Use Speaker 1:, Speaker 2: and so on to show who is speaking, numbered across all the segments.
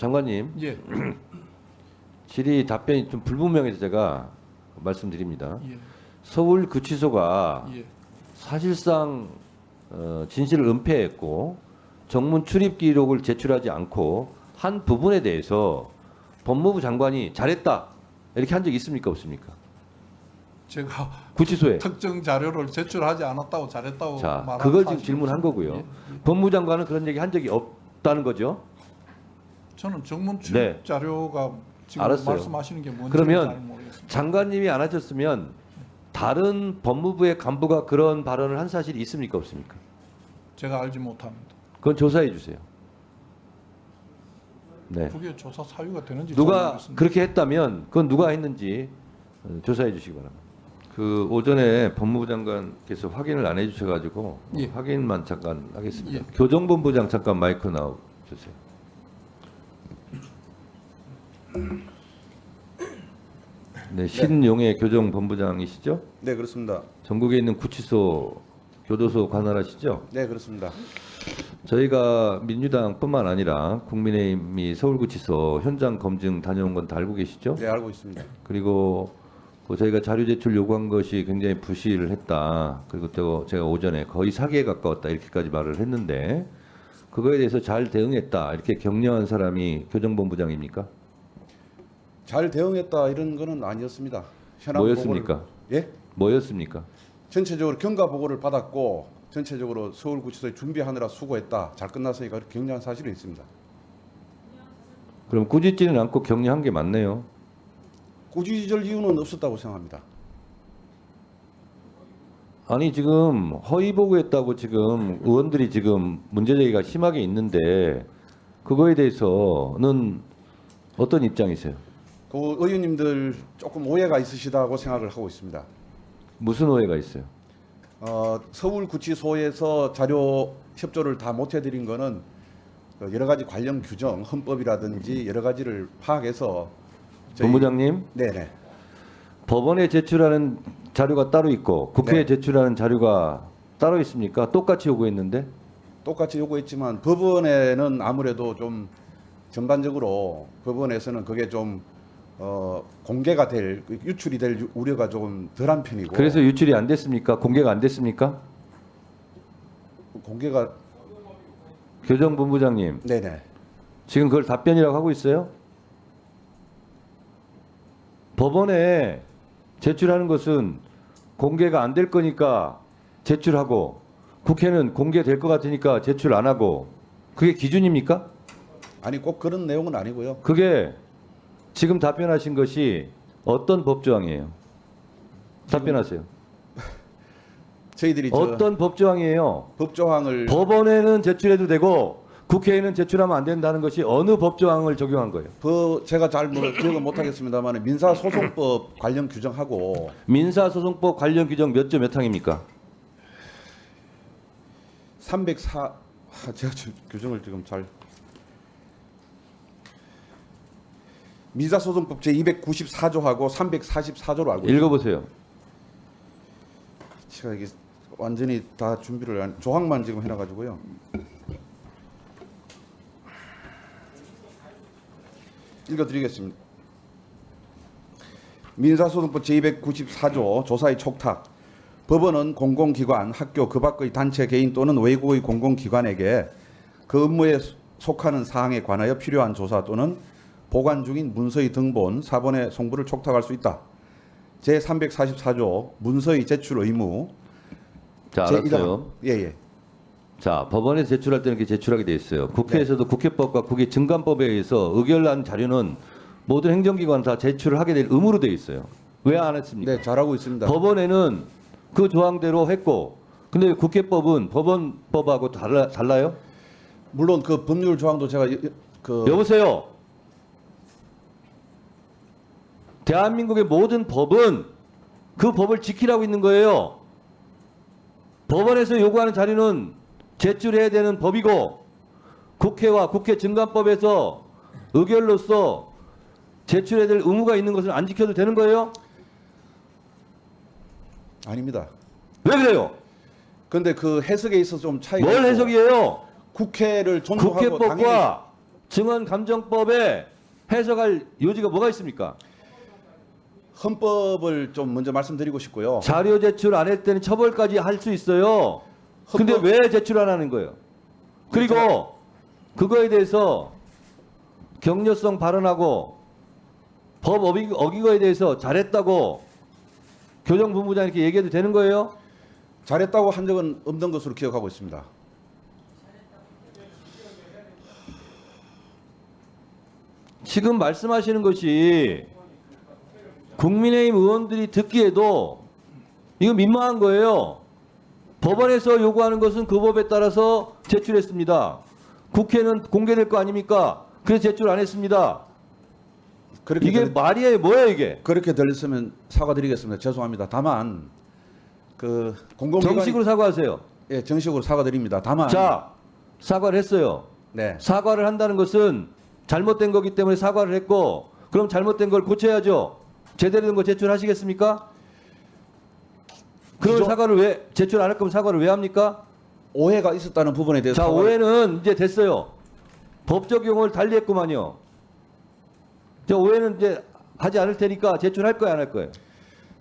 Speaker 1: 장관님
Speaker 2: 예,
Speaker 1: 질의 답변이 좀 불분명해서 제가 말씀드립니다.
Speaker 2: 예,
Speaker 1: 서울 구치소가
Speaker 2: 예.
Speaker 1: 사실상 어, 진실을 은폐했고 정문 출입 기록을 제출하지 않고 한 부분에 대해서 법무부 장관이 잘했다 이렇게 한적 있습니까 없습니까?
Speaker 2: 제가
Speaker 1: 구치소에
Speaker 2: 특정 자료를 제출하지 않았다고 잘했다고
Speaker 1: 자 그걸 지금 질문한 거고요.
Speaker 2: 예.
Speaker 1: 법무부 장관은 그런 얘기 한 적이 없다는 거죠.
Speaker 2: 저는 정문 출입
Speaker 1: 네.
Speaker 2: 자료가 지금
Speaker 1: 알았어요.
Speaker 2: 말씀하시는 게 뭔지
Speaker 1: 그러면
Speaker 2: 잘 모르겠습니다.
Speaker 1: 장관님이 안 하셨으면 다른 법무부의 간부가 그런 발언을 한 사실이 있습니까 없습니까?
Speaker 2: 제가 알지 못합니다.
Speaker 1: 그건 조사해 주세요. 네.
Speaker 2: 그게 조사 사유가 되는지 잘
Speaker 1: 누가. 그렇게 했다면 그건 누가 했는지 어, 조사해 주시기 바랍니다. 그 오전에 법무부 장관께서 확인을 안 해주셔가지고
Speaker 2: 예.
Speaker 1: 확인만 잠깐 하겠습니다.
Speaker 2: 예.
Speaker 1: 교정본부장 잠깐 마이크 나와 주세요. 네, 신용의 교정 본부장이시죠?
Speaker 3: 네 그렇습니다.
Speaker 1: 전국에 있는 구치소, 교도소 관할하시죠?
Speaker 3: 네 그렇습니다.
Speaker 1: 저희가 민주당뿐만 아니라 국민의힘이 서울구치소 현장 검증 다녀온 건 다 알고 계시죠?
Speaker 3: 네 알고 있습니다.
Speaker 1: 그리고 그 저희가 자료 제출 요구한 것이 굉장히 부실을 했다. 그리고 또 제가 오전에 거의 사기에 가까웠다 이렇게까지 말을 했는데 그거에 대해서 잘 대응했다 이렇게 격려한 사람이 교정본부장입니까?
Speaker 3: 잘 대응했다 이런 거는 아니었습니다. 현황
Speaker 1: 뭐였습니까?
Speaker 3: 보고를- 예?
Speaker 1: 뭐였습니까?
Speaker 3: 전체적으로 경과 보고를 받았고 전체적으로 서울구치소에 준비하느라 수고했다. 잘 끝났으니까 격려한 사실은 있습니다.
Speaker 1: 그럼 꾸짖지는 않고 격려한 게 맞네요.
Speaker 3: 꾸짖을 이유는 없었다고 생각합니다.
Speaker 1: 아니 지금 허위 보고했다고 지금 의원들이 지금 문제 제기가 심하게 있는데 그거에 대해서는 어떤 입장이세요?
Speaker 3: 그 의원님들 조금 오해가 있으시다고 생각을 하고 있습니다.
Speaker 1: 무슨 오해가 있어요?
Speaker 3: 어, 서울구치소에서 자료 협조를 다 못 해드린 거는 그 여러 가지 관련 규정, 헌법이라든지 여러 가지를 파악해서 저희-
Speaker 1: 본부장님
Speaker 3: 네네.
Speaker 1: 법원에 제출하는 자료가 따로 있고 국회에
Speaker 3: 네.
Speaker 1: 제출하는 자료가 따로 있습니까? 똑같이 요구했는데
Speaker 3: 똑같이 요구했지만 법원에는 아무래도 좀 전반적으로 법원에서는 그게 좀 어, 공개가 될 유출이 될 유- 우려가 조금 덜한 편이고
Speaker 1: 그래서 유출이 안 됐습니까? 공개가 안 됐습니까?
Speaker 3: 공개가
Speaker 1: 교정본부장님
Speaker 3: 네네
Speaker 1: 지금 그걸 답변이라고 하고 있어요? 법원에 제출하는 것은 공개가 안 될 거니까 제출하고 국회는 공개될 것 같으니까 제출 안 하고 그게 기준입니까?
Speaker 3: 아니 꼭 그런 내용은 아니고요
Speaker 1: 그게 지금 답변하신 것이 어떤 법조항이에요? 답변하세요.
Speaker 3: 저희들이 저
Speaker 1: 어떤 법조항이에요?
Speaker 3: 법조항을
Speaker 1: 법원에는 제출해도 되고 국회에는 제출하면 안 된다는 것이 어느 법조항을 적용한 거예요?
Speaker 3: 그 제가 잘 뭐, 기억은 못하겠습니다만 민사소송법 관련 규정하고
Speaker 1: 민사소송법 관련 규정 몇 조몇 항입니까?
Speaker 3: 304 아, 제가 지금 규정을 지금 잘 민사소송법 제 294조하고 344조로 알고 있습니다.
Speaker 1: 읽어보세요.
Speaker 3: 제가 이게 완전히 다 준비를 안, 조항만 지금 해놔가지고요. 읽어드리겠습니다. 민사소송법 제294조 조사의 촉탁. 법원은 공공기관, 학교, 그 밖의 단체, 개인 또는 외국의 공공기관에게 그 업무에 속하는 사항에 관하여 필요한 조사 또는 보관 중인 문서의 등본, 사본의 송부를 촉탁할 수 있다. 제344조 문서의 제출 의무
Speaker 1: 자, 알았어요.
Speaker 3: 예 예.
Speaker 1: 자, 법원에 제출할 때는 이렇게 제출하게 돼 있어요. 국회에서도 국회법과 국회 증감법에 의해서 의결난 자료는 모든 행정기관 다 제출을 하게 될 의무로 돼 있어요. 왜 안 했습니까?
Speaker 3: 네, 잘하고 있습니다.
Speaker 1: 법원에는 그 조항대로 했고, 근데 국회법은 법원법하고 달라, 달라요?
Speaker 3: 물론 그 법률 조항도 제가 그
Speaker 1: 여보세요. 대한민국의 모든 법은 그 법을 지키라고 있는 거예요. 법원에서 요구하는 자료는 제출해야 되는 법이고 국회와 국회 증감법에서 의결로서 제출해야 될 의무가 있는 것을 안 지켜도 되는 거예요?
Speaker 3: 아닙니다.
Speaker 1: 왜 그래요?
Speaker 3: 근데 그 해석에 있어서 좀 차이가
Speaker 1: 뭘
Speaker 3: 있고
Speaker 1: 해석이에요?
Speaker 3: 국회를 존중하고 당연히
Speaker 1: 국회법과 증언 감정법에 해석할 요지가 뭐가 있습니까?
Speaker 3: 헌법을 좀 먼저 말씀드리고 싶고요.
Speaker 1: 자료 제출 안 할 때는 처벌까지 할 수 있어요. 근데
Speaker 3: 헌법-
Speaker 1: 왜 제출 안 하는 거예요? 그리고 그거에 대해서 격려성 발언하고 법 어기, 어긴 거에 대해서 잘했다고 교정본부장 이렇게 얘기해도 되는 거예요?
Speaker 3: 잘했다고 한 적은 없는 것으로 기억하고 있습니다.
Speaker 1: 지금 말씀하시는 것이 국민의힘 의원들이 듣기에도 이거 민망한 거예요. 법원에서 요구하는 것은 그 법에 따라서 제출했습니다. 국회는 공개될 거 아닙니까? 그래서 제출 안 했습니다.
Speaker 3: 그렇게
Speaker 1: 이게
Speaker 3: 들,
Speaker 1: 말이에요, 뭐예요 이게?
Speaker 3: 그렇게 들렸으면 사과드리겠습니다. 죄송합니다. 다만 그 공공기관
Speaker 1: 정식으로 사과하세요.
Speaker 3: 예, 정식으로 사과드립니다. 다만
Speaker 1: 자, 사과를 했어요.
Speaker 3: 네.
Speaker 1: 사과를 한다는 것은 잘못된 거기 때문에 사과를 했고, 그럼 잘못된 걸 고쳐야죠. 제대로 된 거 제출하시겠습니까? 그럼
Speaker 3: 기존-
Speaker 1: 사과를 왜 제출 안 할 거면 사과를 왜 합니까?
Speaker 3: 오해가 있었다는 부분에 대해서
Speaker 1: 자,
Speaker 3: 사과를-
Speaker 1: 오해는 이제 됐어요. 법 적 용어를 달리했구만요. 저 오해는 이제 하지 않을 테니까 제출할 거야 안할 거예요.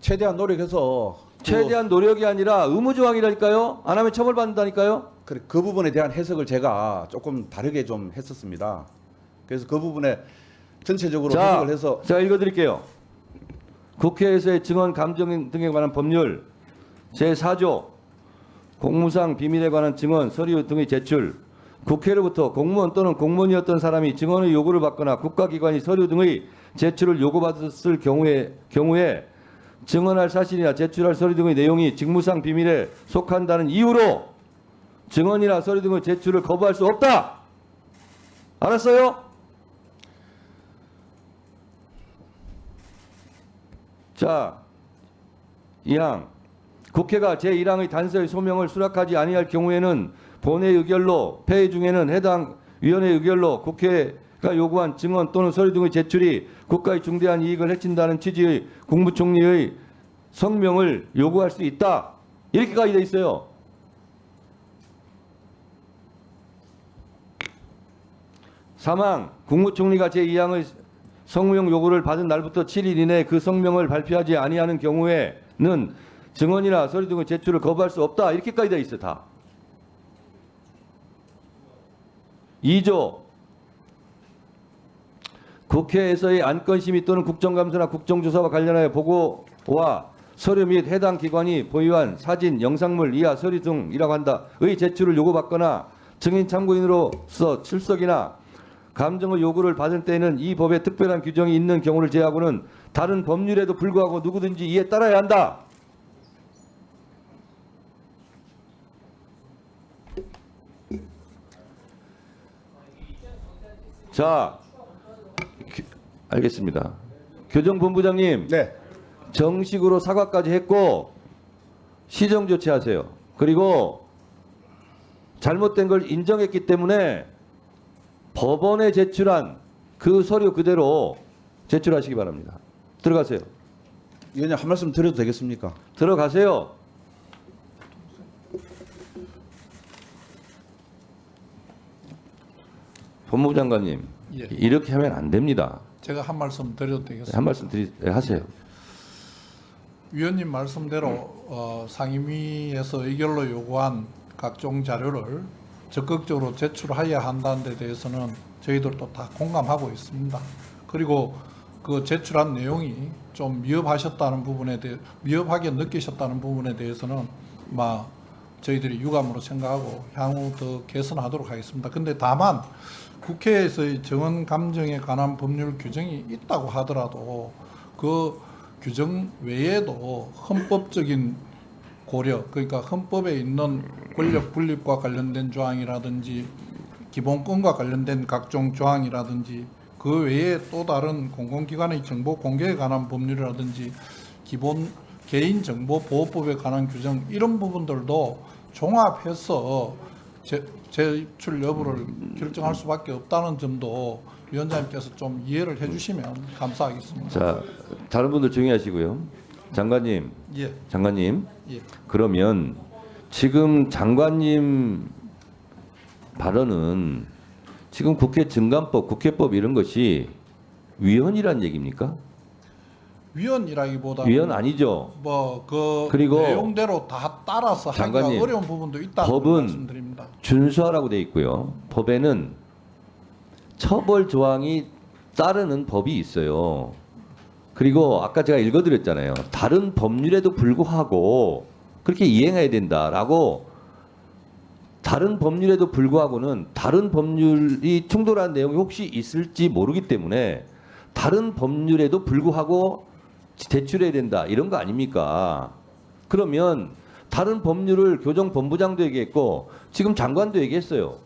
Speaker 3: 최대한 노력해서 그-
Speaker 1: 최대한 노력이 아니라 의무 조항이라니까요. 안 하면 처벌받는다니까요.
Speaker 3: 그, 그 부분에 대한 해석을 제가 조금 다르게 좀 했었습니다. 그래서 그 부분에 전체적으로
Speaker 1: 자,
Speaker 3: 해석을 해서
Speaker 1: 제가 읽어드릴게요. 국회에서의 증언 감정 등에 관한 법률 제4조 공무상 비밀에 관한 증언 서류 등의 제출 국회로부터 공무원 또는 공무원이었던 사람이 증언의 요구를 받거나 국가기관이 서류 등의 제출을 요구받았을 경우에 경우에 증언할 사실이나 제출할 서류 등의 내용이 직무상 비밀에 속한다는 이유로 증언이나 서류 등의 제출을 거부할 수 없다. 알았어요? 자, 2항 국회가 제1항의 단서의 소명을 수락하지 아니할 경우에는 본회의 의결로 폐의 중에는 해당 위원회 의결로 국회가 요구한 증언 또는 서류 등의 제출이 국가의 중대한 이익을 해친다는 취지의 국무총리의 성명을 요구할 수 있다. 이렇게까지 돼 있어요. 사망 국무총리가 제2항의 성명 요구를 받은 날부터 7일 이내에 그 성명을 발표하지 아니하는 경우에는 증언이나 서류 등의 제출을 거부할 수 없다. 이렇게까지 돼 있어 다. 2조 국회에서의 안건 심의 또는 국정감사나 국정조사와 관련하여 보고와 서류 및 해당 기관이 보유한 사진, 영상물 이하 서류 등이라고 한다의 제출을 요구받거나 증인 참고인으로서 출석이나 감정의 요구를 받은 때에는 이 법에 특별한 규정이 있는 경우를 제외하고는 다른 법률에도 불구하고 누구든지 이에 따라야 한다. 자, 교- 알겠습니다. 교정본부장님,
Speaker 3: 네.
Speaker 1: 정식으로 사과까지 했고 시정 조치하세요. 그리고 잘못된 걸 인정했기 때문에 법원에 제출한 그 서류 그대로 제출하시기 바랍니다. 들어가세요.
Speaker 3: 위원님 한 말씀 드려도 되겠습니까?
Speaker 1: 들어가세요. 법무부 장관님,
Speaker 2: 예.
Speaker 1: 이렇게 하면 안 됩니다.
Speaker 2: 제가 한 말씀 드려도 되겠습니까?
Speaker 1: 한 말씀 드리 네, 하세요.
Speaker 2: 위원님 말씀대로 어, 상임위에서 의결로 요구한 각종 자료를 적극적으로 제출해야 한다는 데 대해서는 저희들도 다 공감하고 있습니다. 그리고 그 제출한 내용이 좀 미흡하셨다는 부분에 대해 미흡하게 느끼셨다는 부분에 대해서는 막 저희들이 유감으로 생각하고 향후 더 개선하도록 하겠습니다. 근데 다만 국회에서의 정원 감정에 관한 법률 규정이 있다고 하더라도 그 규정 외에도 헌법적인 고려 그러니까 헌법에 있는 권력 분립과 관련된 조항이라든지 기본권과 관련된 각종 조항이라든지 그 외에 또 다른 공공기관의 정보 공개에 관한 법률이라든지 기본 개인 정보 보호법에 관한 규정 이런 부분들도 종합해서 제, 제출 여부를 결정할 수밖에 없다는 점도 위원장님께서 좀 이해를 해주시면 감사하겠습니다.
Speaker 1: 자, 다른 분들 조용히 하시고요. 장관님,
Speaker 2: 예,
Speaker 1: 장관님,
Speaker 2: 예.
Speaker 1: 그러면 지금 장관님 발언은 지금 국회 증감법, 국회법 이런 것이 위헌이란 얘기입니까?
Speaker 2: 위헌이라기보다
Speaker 1: 위헌 아니죠.
Speaker 2: 뭐그
Speaker 1: 그리고
Speaker 2: 내용대로 다 따라서 하기가
Speaker 1: 장관님,
Speaker 2: 어려운 부분도 있다고
Speaker 1: 법은. 준수하라고 돼 있고요. 법에는 처벌 조항이 따르는 법이 있어요. 그리고 아까 제가 읽어드렸잖아요. 다른 법률에도 불구하고 그렇게 이행해야 된다라고 다른 법률에도 불구하고는 다른 법률이 충돌한 내용이 혹시 있을지 모르기 때문에 다른 법률에도 불구하고 제출해야 된다 이런 거 아닙니까? 그러면 다른 법률을 교정 본부장도 얘기했고 지금 장관도 얘기했어요.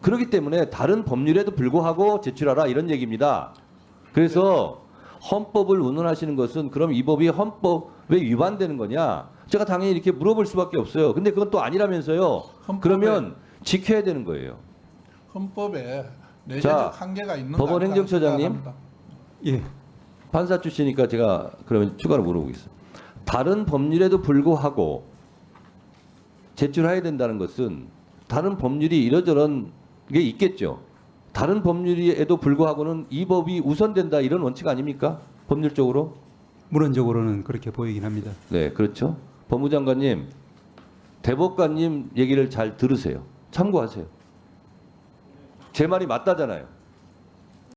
Speaker 1: 그렇기 때문에 다른 법률에도 불구하고 제출하라 이런 얘기입니다. 그래서 헌법을 운운하시는 것은 그럼 이 법이 헌법에 위반되는 거냐? 제가 당연히 이렇게 물어볼 수밖에 없어요. 근데 그건 또 아니라면서요.
Speaker 2: 헌법에-
Speaker 1: 그러면 지켜야 되는 거예요.
Speaker 2: 헌법에
Speaker 1: 자,
Speaker 2: 내재적 한계가 있는
Speaker 1: 법원 행정처장님.
Speaker 4: 예,
Speaker 1: 판사 출신이니까 제가 그러면 추가로 물어보겠습니다. 다른 법률에도 불구하고 제출해야 된다는 것은 다른 법률이 이러저런 게 있겠죠. 다른 법률에도 불구하고는 이 법이 우선된다 이런 원칙 아닙니까? 법률적으로?
Speaker 4: 물론적으로는 그렇게 보이긴 합니다.
Speaker 1: 네, 그렇죠. 법무장관님, 대법관님 얘기를 잘 들으세요. 참고하세요. 제 말이 맞다잖아요.